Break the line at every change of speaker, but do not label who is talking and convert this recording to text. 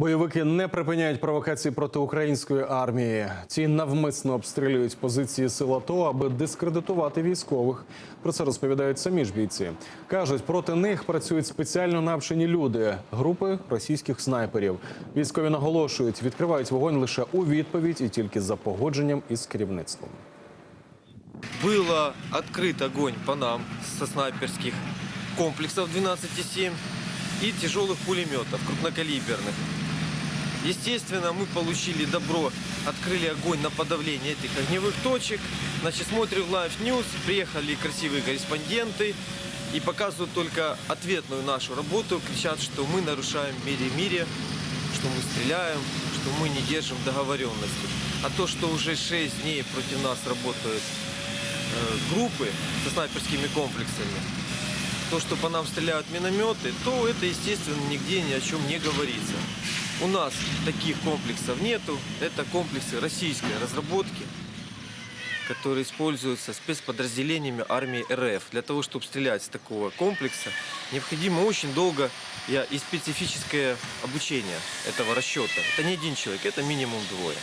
Бойовики не припиняють провокації проти української армії. Ці навмисно обстрілюють позиції сил АТО, аби дискредитувати військових. Про це розповідають самі ж бійці. кажуть, проти них працюють спеціально навчені люди групи російських снайперів. Військові наголошують, відкривають вогонь лише у відповідь і тільки за погодженням із керівництвом.
Было открыт огонь по нам со снайперских комплексов 12,7 и тяжелых пулеметов крупнокалиберных. Естественно, мы получили добро, открыли огонь на подавление этих огневых точек. Значит, смотрим Live News, приехали красивые корреспонденты и показывают только ответную нашу работу, кричат, что мы нарушаем мире мире, что мы стреляем, что мы не держим договоренности. А то, что уже 6 дней против нас работают э, группы со снайперскими комплексами, то, что по нам стреляют минометы, то это, естественно, нигде ни о чем не говорится. У нас таких комплексов нету. Это комплексы российской разработки, которые используются спецподразделениями армии РФ. Для того, чтобы стрелять с такого комплекса, необходимо очень долго и специфическое обучение этого расчета. Это не один человек, это минимум двое.